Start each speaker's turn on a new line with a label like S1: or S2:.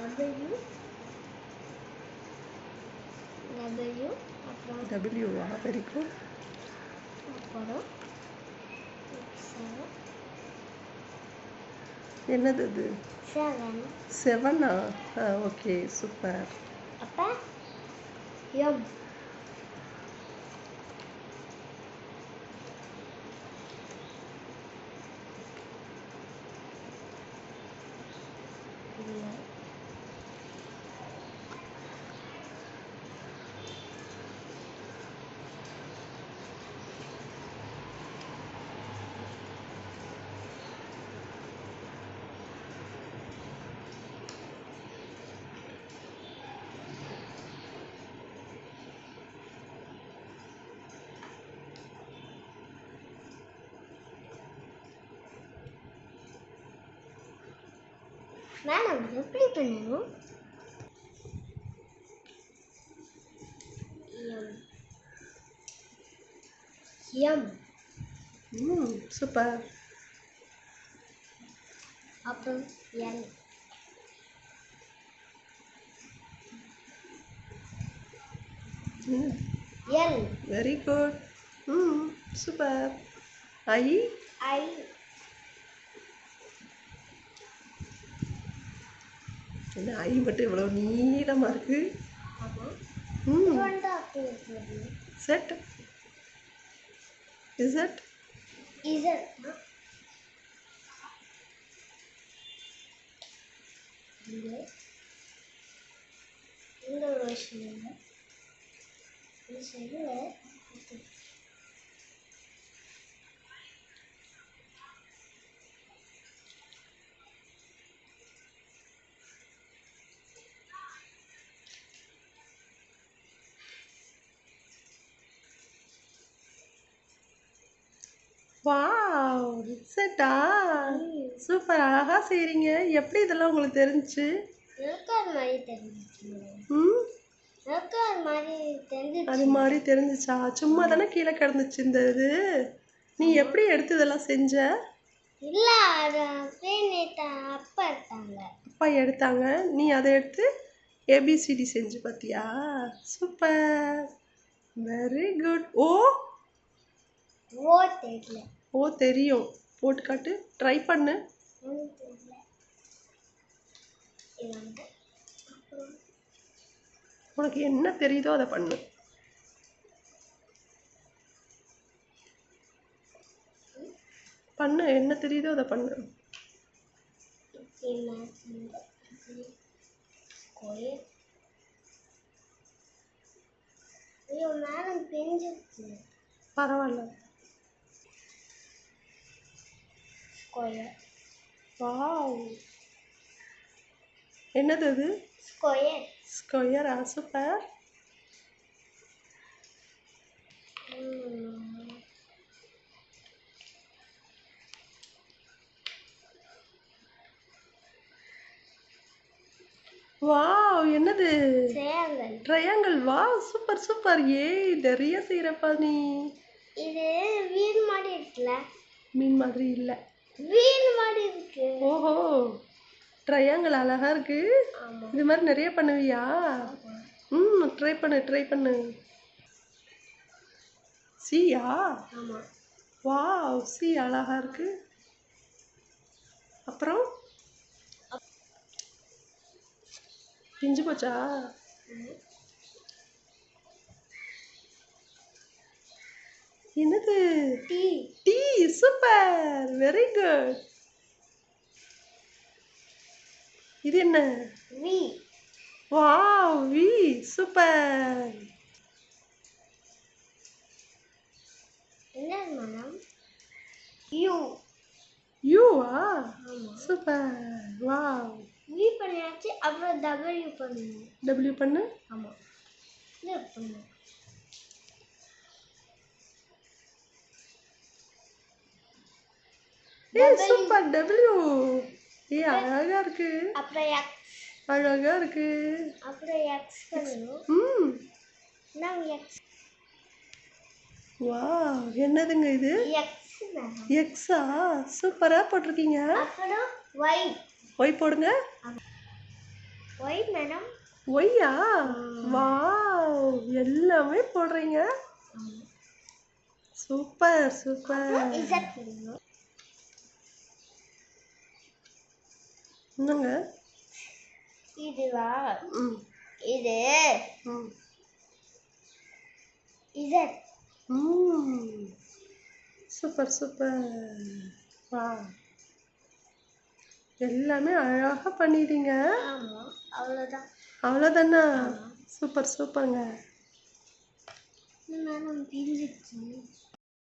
S1: W அப்புறம்
S2: டபிள்யூவா very good
S1: அப்புறம்
S2: என்னது இது?
S1: செவன்
S2: செவனா ஆ? ஓகே சூப்பர்
S1: அப்போ எம் மேடம் எப்படி பண்ணணும்? எம்.
S2: ம் சூப்பர்.
S1: அப்புறம் எல். எல்.
S2: வெரி குட் ம் சூப்பர். ஐ.
S1: ஐ.
S2: என்ன ஐ மட்டும் இவ்வளோ நீளமாக இருக்கு.
S1: ஆமாம்
S2: ம்.
S1: இருக்குது
S2: செட் இசட்
S1: இந்த ஒரு விஷயம் இந்த சைடில்
S2: வாவ் செட்டா சூப்பர் அழகா செய்றீங்க. எப்படி இதெல்லாம் உங்களுக்கு தெரிஞ்சிச்சு? ம்?
S1: அது மாதிரி தெரிஞ்சிச்சு?
S2: சும்மா தானே கீழே கிடந்துச்சு இந்த இது. நீ எப்படி எடுத்து இதெல்லாம் செஞ்ச?
S1: இல்லை அப்பா எடுத்தாங்க.
S2: அப்பா எடுத்தாங்க. நீ அதை எடுத்து ஏபிசிடி செஞ்சு பார்த்தியா சூப்பர் வெரி குட் ஓ
S1: தெரியல.
S2: ஓ தெரியும். போட்டு காட்டு. ட்ரை பண்ணு. உனக்கு என்ன தெரியுதோ அதை பண்ணு. பண்ணு. என்ன தெரியுதோ அதை பண்ணு.
S1: இப்படி ஸ்கொயர்
S2: வாவ் என்னது அது?
S1: ஸ்கொயர்
S2: ஸ்கொயரா சூப்பர் வாவ் என்னது?
S1: சேங்கல்
S2: ட்ரையாங்கிள் வாவ் சூப்பர் சூப்பர் ஏய் நிறைய செய்கிறப்பா நீ.
S1: இது வீடு மாதிரி இருக்குல்ல?
S2: மீன் மாதிரி இல்லை.
S1: வீடு மாதிரி இருக்கு.
S2: ஓஹோ ட்ரையாங்கிள் அழகா இருக்கு. இது மாதிரி நிறைய பண்ணுவியா? ம் ட்ரை பண்ணு ட்ரை பண்ணு. சீயா?
S1: ஆமாம்
S2: வாவ் சி அழகா இருக்கு. அப்புறம்? பிஞ்சு போச்சா? என்னது?
S1: T.
S2: T super. Very good இது என்ன?
S1: V
S2: wow V super.
S1: என்ன மேடம்? யூ.
S2: யூவா சூப்பர். வாவ்
S1: வி பண்ணியாச்சு அப்புறம் டபிள்யூ பண்ணணும்
S2: டபிள்யூ பண்ணு?
S1: ஆமாம் இது பண்ணணும்
S2: ஏய் சூப்பர் டபிள்யூ ஏய் அழகா இருக்கு.
S1: அப்புறம் எக்ஸ்
S2: அழகா இருக்கு.
S1: அப்புறம் எக்ஸ் பண்ணணும்
S2: ம்.
S1: நாங்கள் எக்ஸ்
S2: வாவ் என்னதுங்க இது?
S1: எக்ஸ்
S2: எக்ஸா சூப்பரா போட்டிருக்கீங்க?
S1: அப்புறம் ஒய்
S2: ஒய் போடுங்க.
S1: ஒய் மேடம்
S2: ஒய்யா வாவ் எல்லாமே போடுறீங்க. சூப்பர் சூப்பர்
S1: இசட் போடணும்
S2: என்னங்க?
S1: இதுவா? இது.
S2: ம். Super super. வா. எல்லாமே அழகாக பண்ணிட்டீங்க.
S1: ஆமாம் அவ்வளோதான்
S2: அவ்வளோதானா சூப்பர் சூப்பருங்க.